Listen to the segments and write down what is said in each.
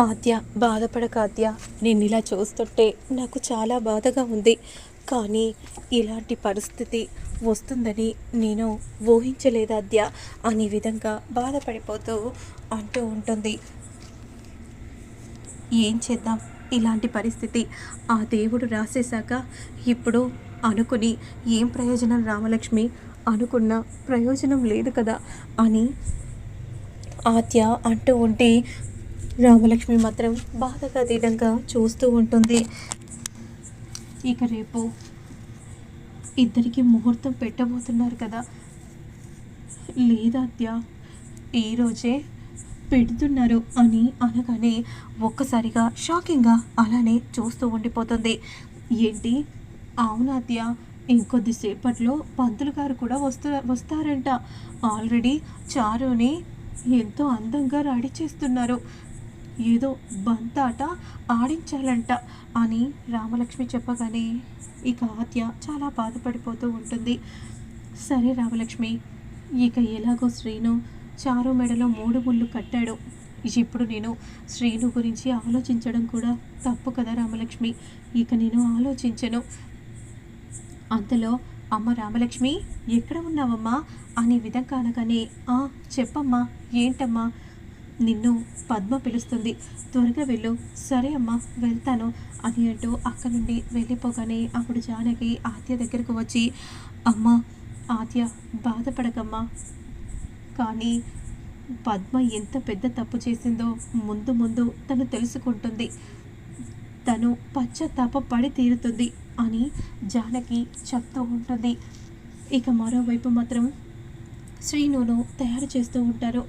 ఆద్య బాధపడక ఆద్య. నేను ఇలా చూస్తుంటే నాకు చాలా బాధగా ఉంది. కానీ ఇలాంటి పరిస్థితి వస్తుందని నేను ఊహించలేదు ఆద్య. అనే విధంగా బాధపడిపోతూ అంటూ ఉంటుంది. ఏం చేద్దాం? ఇలాంటి పరిస్థితి ఆ దేవుడు రాసేశాక ఇప్పుడు అనుకుని ఏం ప్రయోజనం రామలక్ష్మి? అనుకున్న ప్రయోజనం లేదు కదా అని ఆద్య అంటూ ఉంటే రామలక్ష్మి మాత్రం బాధగా దీనంగా చూస్తూ ఉంటుంది. ఇక రేపు ఇద్దరికి ముహూర్తం పెట్టబోతున్నారు కదా. లేదాద్య ఈరోజే పెడుతున్నారు అని అనగానే ఒక్కసారిగా షాకింగ్గా అలానే చూస్తూ ఉండిపోతుంది. ఏంటి? అవునాద్య ఇంకొద్దిసేపట్లో పంతులు గారు కూడా వస్తు వస్తారంట. ఆల్రెడీ చారుని ఎంతో అందంగా రెడీ చేస్తున్నారు. ఏదో బంతాట ఆడించాలంట అని రామలక్ష్మి చెప్పగానే ఇక ఆద్య చాలా బాధపడిపోతూ ఉంటుంది. సరే రామలక్ష్మి ఇక ఎలాగో శ్రీను చారు మెడలో మూడు ముళ్ళు కట్టాడు. ఇప్పుడు నేను శ్రీను గురించి ఆలోచించడం కూడా తప్పు కదా రామలక్ష్మి? ఇక నేను ఆలోచించను. అంతలో అమ్మ రామలక్ష్మి ఎక్కడ ఉన్నావమ్మా? అనే విధంగా అనగానే "ఆ, చెప్పమ్మా ఏంటమ్మా? నిన్ను పద్మ పిలుస్తుంది. త్వరగా వెళ్ళు. సరే అమ్మా వెళ్తాను అని అంటూ అక్కడి నుండి వెళ్ళిపోగానే అప్పుడు జానకి ఆద్య దగ్గరకు వచ్చి అమ్మ ఆద్య బాధపడకమ్మా. కానీ పద్మ ఎంత పెద్ద తప్పు చేసిందో ముందు ముందు తను తెలుసుకుంటుంది. తను పశ్చాత్తాప పడి తీరుతుంది అని జానకి చెప్తూ ఉంటుంది. ఇక మరోవైపు మాత్రం శ్రీనును తయారు చేస్తూ ఉంటారు.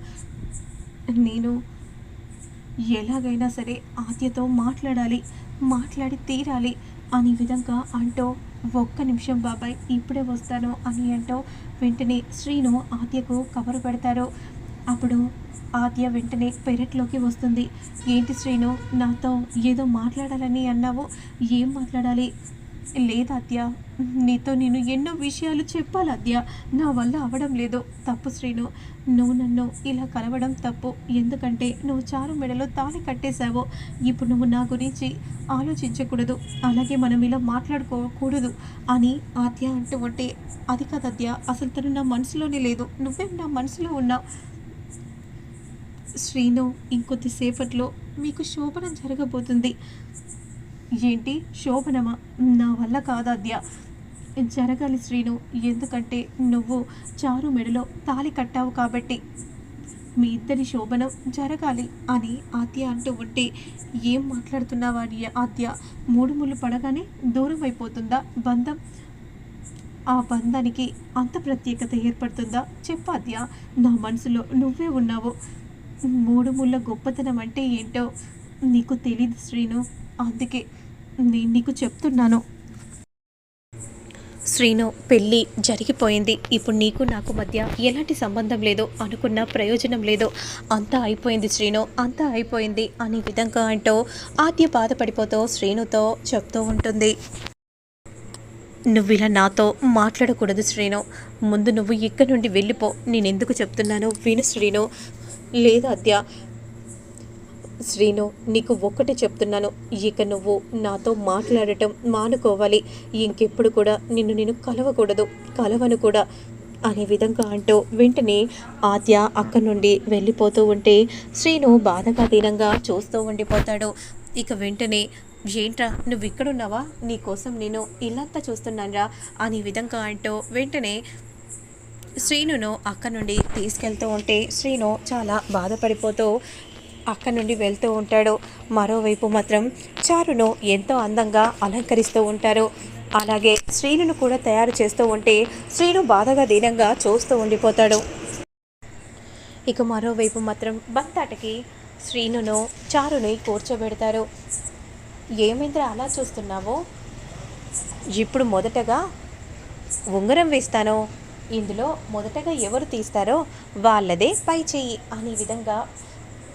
నేను ఎలాగైనా సరే ఆద్యతో మాట్లాడాలి మాట్లాడి తీరాలి అనే విధంగా అంటూ ఒక్క నిమిషం బాబాయ్ ఇప్పుడే వస్తాను అని అంటూ వెంటనే శ్రీను ఆద్యకు కవరు పెడతారు. అప్పుడు ఆద్య వెంటనే పెరట్లోకి వస్తుంది. ఏంటి శ్రీను నాతో ఏదో మాట్లాడాలని అన్నావు? ఏం మాట్లాడాలి? లేదాద్య నీతో నేను ఎన్నో విషయాలు చెప్పాలి అద్య. నా వల్ల అవడం లేదు. తప్పు శ్రీను. నువ్వు నన్ను ఇలా కలవడం తప్పు. ఎందుకంటే నువ్వు చారు మెడలో తాళి కట్టేశావు. ఇప్పుడు నువ్వు నా గురించి ఆలోచించకూడదు. అలాగే మనం ఇలా మాట్లాడుకోకూడదు అని ఆద్య అంటూ ఉంటే అది కాదద్య అసలు తను నా మనసులోనే లేదు. నువ్వే నా మనసులో ఉన్నావు. శ్రీను ఇంకొద్దిసేపట్లో మీకు శోభనం జరగబోతుంది. ఏంటి? శోభనమా. నా వల్ల కాదాద్య జరగాలి శ్రీను. ఎందుకంటే నువ్వు చారు మెడలో తాళి కట్టావు కాబట్టి. మీ ఇద్దరి శోభనం జరగాలి అని ఆద్య అంటూ ఉంటే ఏం మాట్లాడుతున్నావా అని ఆద్య మూడు ముళ్ళు పడగానే దూరం అయిపోతుందా బంధం? ఆ బంధానికి అంత ప్రత్యేకత ఏర్పడుతుందా? చెప్పాద్య నా మనసులో నువ్వే ఉన్నావు. మూడు ముళ్ళ గొప్పతనం అంటే ఏంటో నీకు తెలీదు శ్రీను. అందుకే నేను నీకు చెప్తున్నాను. శ్రీను పెళ్ళి జరిగిపోయింది. ఇప్పుడు నీకు నాకు మధ్య ఎలాంటి సంబంధం లేదు అనుకున్న ప్రయోజనం లేదు. అంతా అయిపోయింది శ్రీను అంతా అయిపోయింది అనే విధంగా అంటూ ఆద్య బాధపడిపోతూ శ్రీనుతో చెప్తూ ఉంటుంది. నువ్వు ఇలా నాతో మాట్లాడకూడదు శ్రీను. ముందు నువ్వు ఇక్కడి నుండి వెళ్ళిపో. నేను ఎందుకు చెప్తున్నానో విను శ్రీను. లేదు అత్య శ్రీను నీకు ఒక్కటి చెప్తున్నాను. ఇక నువ్వు నాతో మాట్లాడటం మానుకోవాలి. ఇంకెప్పుడు కూడా నిన్ను నేను కలవకూడదు. కలవను కూడా అనే విధంగా అంటూ వెంటనే ఆద్య అక్కడి నుండి వెళ్ళిపోతూ ఉంటే శ్రీను బాధగా తీరంగా చూస్తూ ఉండిపోతాడు. ఇక వెంటనే ఏంట్రా నువ్వు ఇక్కడున్నావా? నీకోసం నేను ఇల్లంతా చూస్తున్నానరా అనే విధంగా అంటూ వెంటనే శ్రీనును అక్క నుండి తీసుకెళ్తూ ఉంటే శ్రీను చాలా బాధపడిపోతూ అక్కడి నుండి వెళ్తూ ఉంటాడు. మరోవైపు మాత్రం చారును ఎంతో అందంగా అలంకరిస్తూ ఉంటారు. అలాగే శ్రీనును కూడా తయారు చేస్తూ ఉంటే శ్రీను బాధగా దీనంగా చూస్తూ ఉండిపోతాడు. ఇక మరోవైపు మాత్రం బంతాటకి శ్రీనును చారుని కూర్చోబెడతారు. ఏమైందిరా అలా చూస్తున్నావో? ఇప్పుడు మొదటగా ఉంగరం వేస్తాను. ఇందులో మొదటగా ఎవరు తీస్తారో వాళ్ళదే పై చెయ్యి అనే విధంగా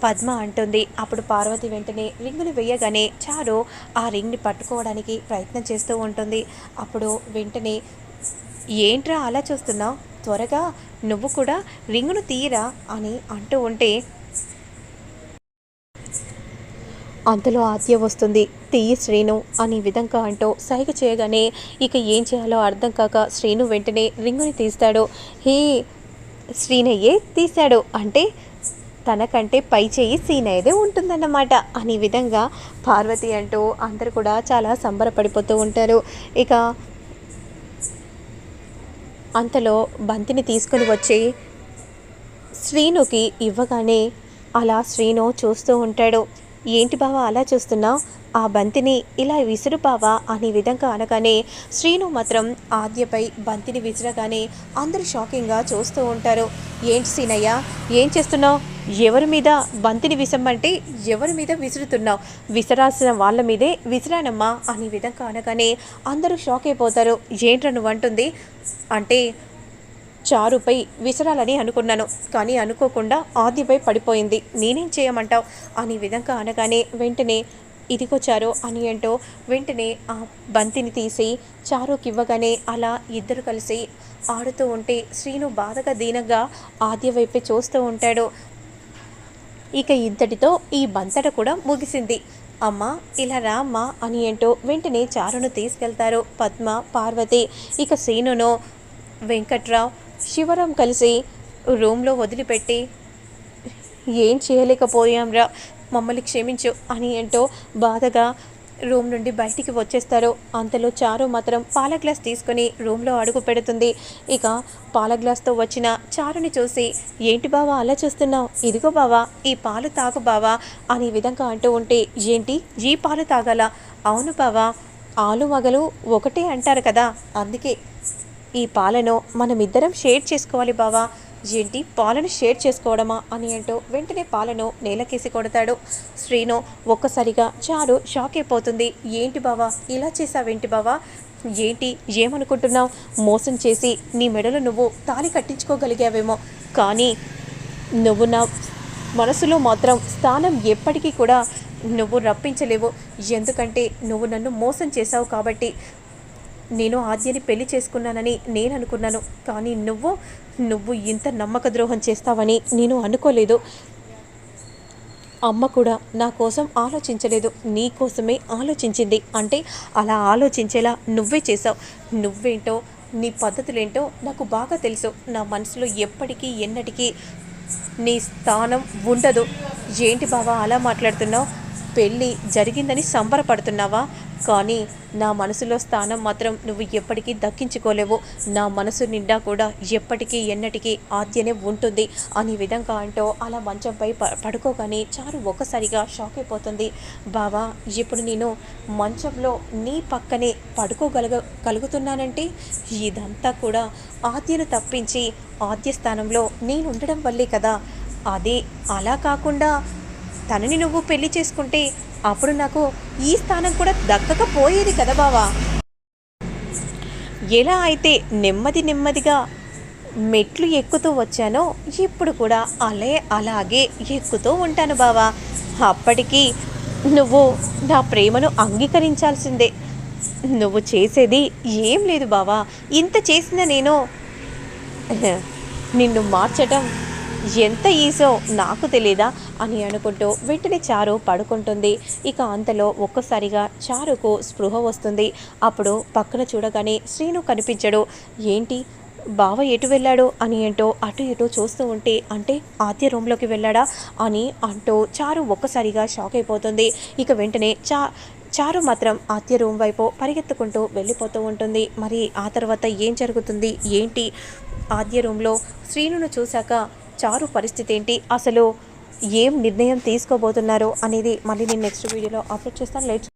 పద్మ అంటుంది. అప్పుడు పార్వతి వెంటనే రింగులు వేయగానే చారు ఆ రింగ్ని పట్టుకోవడానికి ప్రయత్నం చేస్తూ ఉంటుంది. అప్పుడు వెంటనే ఏంట్రా అలా చూస్తున్నావు? త్వరగా నువ్వు కూడా రింగును తీయరా అని అంటూ ఉంటే అంతలో ఆద్య వస్తుంది. తీయి శ్రీను అని విధంగా అంటూ సైగ చేయగానే ఇక ఏం చేయాలో అర్థం కాక శ్రీను వెంటనే రింగుని తీస్తాడు. హే శ్రీనయ్యే తీశాడు. అంటే తనకంటే పై చేయి సీనయ్యదే ఉంటుందన్నమాట. అనే విధంగా పార్వతి అంటూ అందరు కూడా చాలా సంబరపడిపోతూ ఉంటారు. ఇక అంతలో బంతిని తీసుకొని వచ్చి శ్రీనుకి ఇవ్వగానే అలా శ్రీను చూస్తూ ఉంటాడు. ఏంటి బావా అలా చూస్తున్నావు? ఆ బంతిని ఇలా విసురు బావా అనే విధంగా అనగానే శ్రీను మాత్రం ఆద్యపై బంతిని విసిరగానే అందరూ షాకింగ్గా చూస్తూ ఉంటారు. ఏంటి సీనయ్య? ఏం చేస్తున్నావు? ఎవరి మీద బంతిని విసమ్మంటే ఎవరి మీద విసురుతున్నావు? విసరాల్సిన వాళ్ళ మీదే విసిరానమ్మా అనే విధంగా అనగానే అందరూ షాక్ అయిపోతారు. ఏంట్రా నువ్వు అంటుంది. అంటే చారుపై విసరాలని అనుకున్నాను కానీ అనుకోకుండా ఆదిపై పడిపోయింది. నేనేం చేయమంటావు? అనే విధంగా అనగానే వెంటనే ఇదిగొచ్చారో అని ఏంటో వెంటనే ఆ బంతిని తీసి చారుకి ఇవ్వగానే అలా ఇద్దరు కలిసి ఆడుతూ ఉంటే శ్రీను బాధగా దీనంగా ఆద్య వైపే చూస్తూ ఉంటాడు. ఇక ఇంతటితో ఈ బంతట కూడా ముగిసింది. అమ్మ ఇలా రా అమ్మా అని ఏంటో వెంటనే చారును తీసుకెళ్తారు పద్మ పార్వతి. ఇక శ్రీనును వెంకట్రావు శివరాం కలిసి రూమ్లో వదిలిపెట్టి ఏం చేయలేకపోయాంరా? మమ్మల్ని క్షమించు అని ఏంటో బాధగా రూమ్ నుండి బయటికి వచ్చేస్తారు. అంతలో చారు మాత్రం పాల గ్లాస్ తీసుకొని రూమ్లో అడుగు పెడుతుంది. ఇక పాల గ్లాస్తో వచ్చిన చారుని చూసి ఏంటి బావా అలా చూస్తున్నావు? ఇదిగో బావా ఈ పాలు తాగు బావా అనే విధంగా అంటూ ఉంటే ఏంటి? ఈ పాలు తాగాల? అవును బావా ఆలు మగలు ఒకటే అంటారు కదా అందుకే ఈ పాలను మనమిద్దరం షేర్ చేసుకోవాలి బావా ఏంటి? పాలను షేర్ చేసుకోవడమా అని అంటూ వెంటనే పాలను నేలకేసి కొడతాడు. శ్రీను ఒక్కసారిగా చారు షాక్ అయిపోతుంది. ఏంటి బావా? ఇలా చేసావేంటి బావా? ఏంటి? ఏమనుకుంటున్నావు? మోసం చేసి నీ మెడలో నువ్వు తాలి కట్టించుకోగలిగావేమో. కానీ నువ్వు నా మనసులో మాత్రం స్థానం ఎప్పటికీ కూడా నువ్వు రప్పించలేవు. ఎందుకంటే నువ్వు నన్ను మోసం చేశావు కాబట్టి నేను ఆద్యని పెళ్ళి చేసుకున్నానని నేను అనుకున్నాను. కానీ నువ్వు నువ్వు ఇంత నమ్మక ద్రోహం చేస్తావని నేను అనుకోలేదు. అమ్మ కూడా నా కోసం ఆలోచించలేదు. నీ కోసమే ఆలోచించింది. అంటే అలా ఆలోచించేలా నువ్వే చేసావు నువ్వేంటో నీ పద్ధతులేంటో నాకు బాగా తెలుసు. నా మనసులో ఎప్పటికీ ఎన్నటికీ నీ స్థానం ఉండదు. ఏంటి బావా అలా మాట్లాడుతున్నావు? పెళ్ళి జరిగిందని సంబరపడుతున్నావా? కానీ నా మనసులో స్థానం మాత్రం నువ్వు ఎప్పటికీ దక్కించుకోలేవు. నా మనసు నిండా కూడా ఎప్పటికీ ఎన్నటికీ ఆద్యనే ఉంటుంది. అనే విధంగా అంటూ అలా మంచంపై ప పడుకోగానే చారు ఒక్కసారిగా షాక్ అయిపోతుంది బావా ఇప్పుడు నేను మంచంలో నీ పక్కనే పడుకోగలగ కలుగుతున్నానంటే ఇదంతా కూడా ఆద్యను తప్పించి ఆద్య స్థానంలో నేను ఉండడం వల్లే కదా. అదే అలా కాకుండా తనని నువ్వు పెళ్ళి చేసుకుంటే అప్పుడు నాకు ఈ స్థానం కూడా దక్కకపోయేది కదా బావా. ఎలా అయితే నెమ్మది నెమ్మదిగా మెట్లు ఎక్కుతూ వచ్చానో ఇప్పుడు కూడా అలే అలాగే ఎక్కుతూ ఉంటాను బావా. అప్పటికి నువ్వు నా ప్రేమను అంగీకరించాల్సిందే. నువ్వు చేసేది ఏం లేదు బావా. ఇంత చేసిన నేను నిన్ను మార్చటం ఎంత ఈజో నాకు తెలీదా అని అనుకుంటూ వెంటనే చారు పడుకుంటుంది. ఇక అంతలో ఒక్కసారిగా చారుకు స్పృహ వస్తుంది. అప్పుడు పక్కన చూడగానే శ్రీను కనిపించడు. ఏంటి? బావ ఎటు వెళ్ళాడు? అని ఏంటో అటు ఇటు చూస్తూ ఉంటే అంటే ఆద్య రూమ్లోకి వెళ్ళాడా? అని అంటూ చారు ఒక్కసారిగా షాక్ అయిపోతుంది. ఇక వెంటనే చా చారు మాత్రం ఆద్య రూమ్ వైపు పరిగెత్తుకుంటూ వెళ్ళిపోతూ ఉంటుంది. మరి ఆ తర్వాత ఏం జరుగుతుంది? ఏంటి? ఆద్య రూమ్లో శ్రీనును చూశాక చారు పరిస్థితి ఏంటి? అసలు ఏం నిర్ణయం తీసుకోబోతున్నారు అనేది మళ్ళీ నేను నెక్స్ట్ వీడియోలో అప్లోడ్ చేస్తాను. లేట్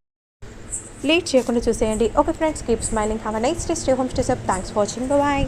లేట్ చేయకుండా చూసేయండి. Okay friends keep smiling have a nice day stay home stay safe thanks for watching bye